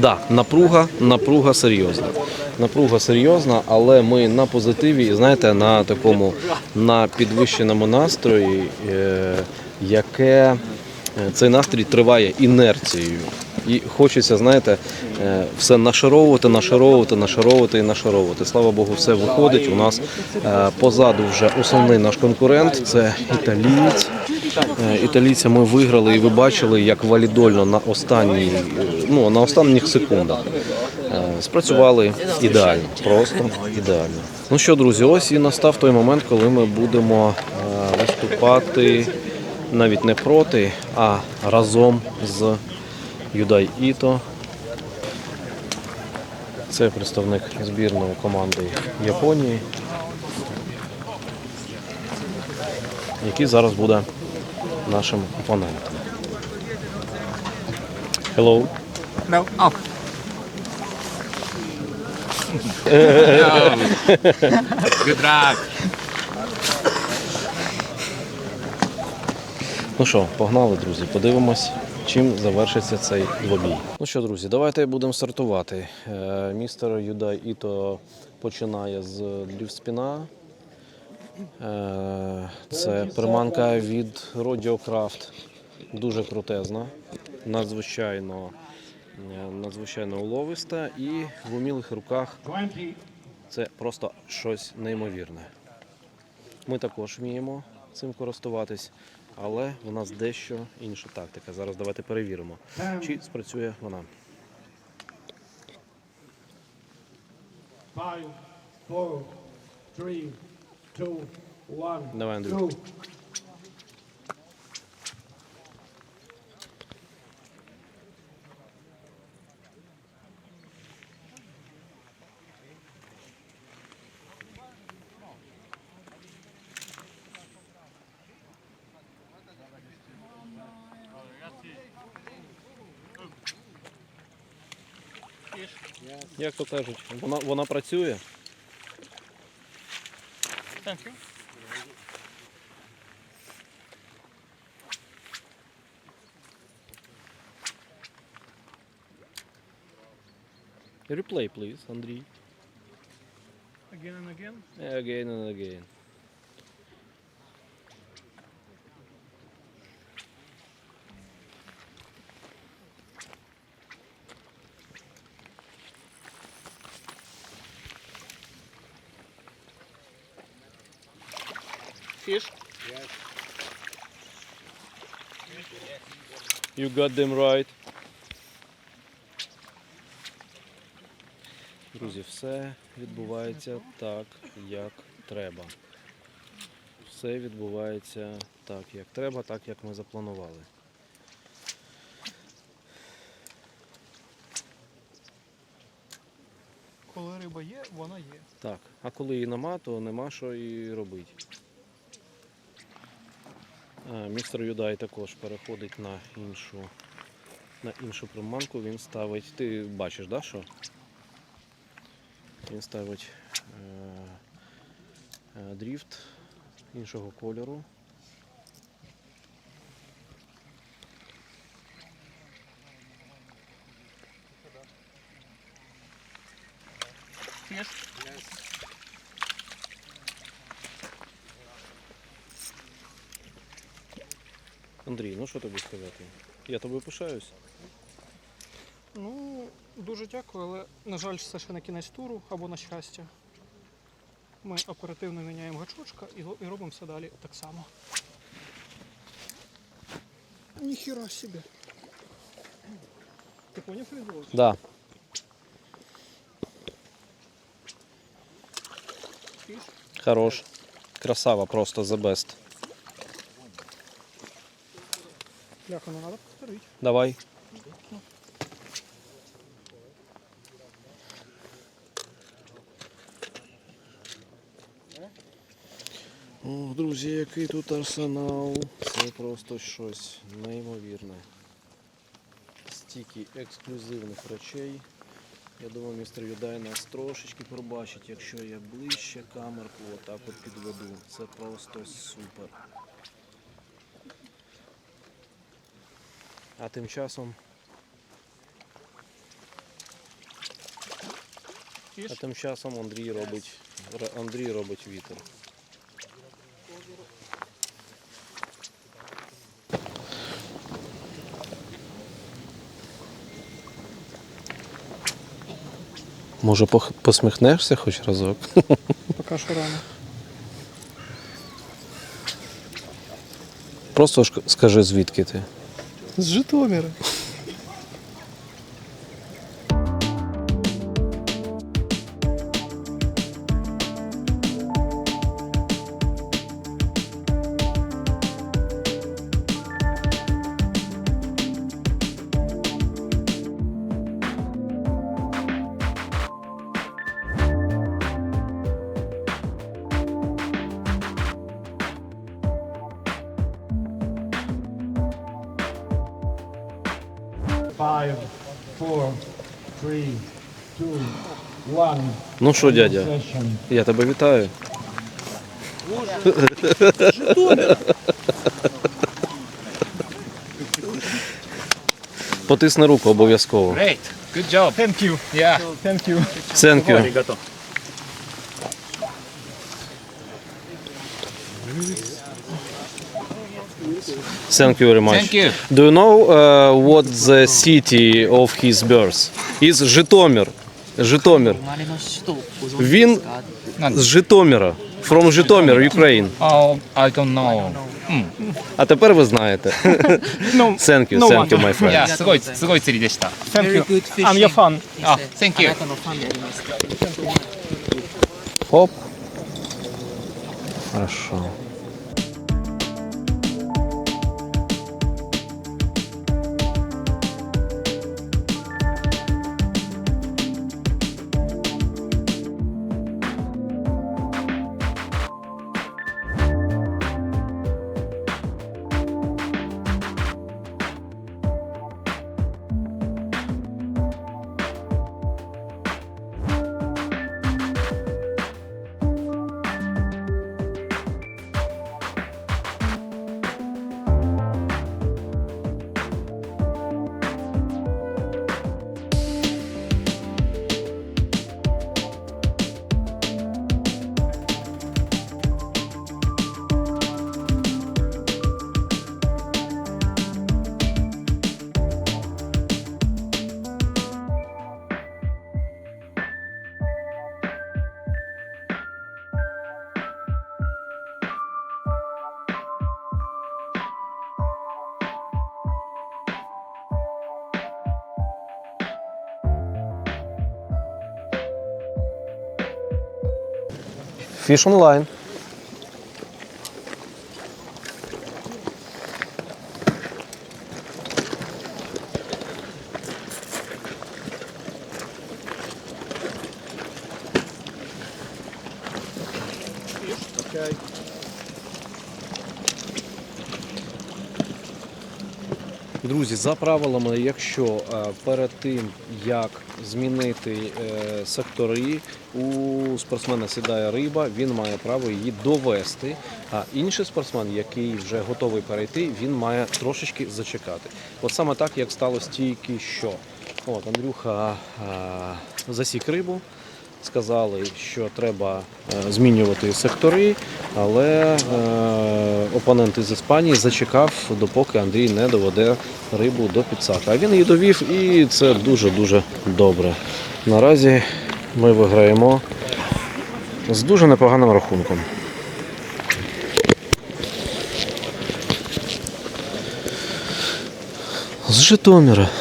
Да, напруга, напруга серйозна. Напруга серйозна, але ми на позитиві і знаєте, на такому на підвищеному настрої, е, яке е, цей настрій триває інерцією. І хочеться, знаєте, е, все нашаровувати, нашаровувати, нашаровувати і нашаровувати. Слава Богу, все виходить. У нас е, позаду вже основний наш конкурент це італієць. Е, Італійця ми виграли, і ви бачили, як валідольно на останній, е, ну на останніх секундах е, спрацювали ідеально, просто ідеально. Ну що, друзі, ось і настав той момент, коли ми будемо виступати навіть не проти, а разом з Юдай Іто. Це представник збірної команди Японії, який зараз буде нашим опонентом. Hello. No. Oh. Good luck. Ну що, погнали, друзі, подивимось, чим завершиться цей двобій. Ну що, друзі, давайте будемо стартувати. Е, Містер Юдай Іто починає з дрівспіна. Е, Це приманка від Rodeo Дуже крутезна, надзвичайно, е, надзвичайно уловиста і в умілих руках це просто щось неймовірне. Ми також вміємо цим користуватись, але в нас дещо інша тактика. Зараз давайте перевіримо, чи спрацює вона. Five, four, three. Давай, Андрій. Як то кажуть, вона, вона працює. Thank you. Replay, please, Andrei. Again and again? Again and again. Fish. You got them right. Друзі, все відбувається так, як треба. Все відбувається так, як треба, так, як ми запланували. Коли риба є, вона є. Так, а коли її нема, то нема що і робити. Містер Юдай також переходить на іншу, на іншу приманку. Він ставить. Ти бачиш, да, що? Він ставить е, е, дріфт іншого кольору. Fish. Андрій, ну що тобі сказати? Я тобою пишаюсь. Ну, дуже дякую, але, на жаль, це ще не кінець туру або на щастя. Ми оперативно міняємо гачочка і, робимо все далі так само. Ніхіра собі. Ти поняв, що відбулося? Да. Хорош. Красава просто the best. Бляха, не треба повторити. Давай. О, друзі, який тут арсенал. Це просто щось неймовірне. Стільки ексклюзивних речей. Я думаю, містер Юдай нас трошечки пробачить, якщо я ближче камерку отак от підведу. Це просто супер. А тим часом А тим часом Андрій робить, Андрій робить вітер. Може посміхнешся хоч разок? Поки що рано. Просто скажи звідки ти. З Житомира. Five, four, three, two, one. Ну що, дядя, я тебе вітаю. Потисни руку обов'язково. Great. Good job. Thank you. Yeah. Thank you. Thank you. がとう。 Thank you very much. Thank you. Do you know uh, what the city of his birth? Is Житомир. Житомир. 生まれの首都をご存知 Він ですかなんз Житомира. From Житомир, Ukraine.あ、I don't know. А тепер ви знаєте. No, Thank you, No thank you, one. my い friend. や、すごい、すごい釣りでした。 thank you. Very good fishing. I'm your fan. あ先 thank you あなたのファンであります。 Хоп. Хорошо. Fish online. Друзі, за правилами, якщо е, перед тим як змінити е, сектори, у спортсмена сідає риба, він має право її довести. А інший спортсмен, який вже готовий перейти, він має трошечки зачекати. От саме так, як сталося тільки що. От Андрюха е, засік рибу. Сказали, що треба е, змінювати сектори, але е, опонент із Іспанії зачекав, допоки Андрій не доведе рибу до підсака. А він її довів, і це дуже-дуже добре. Наразі ми виграємо з дуже непоганим рахунком. З Житомира.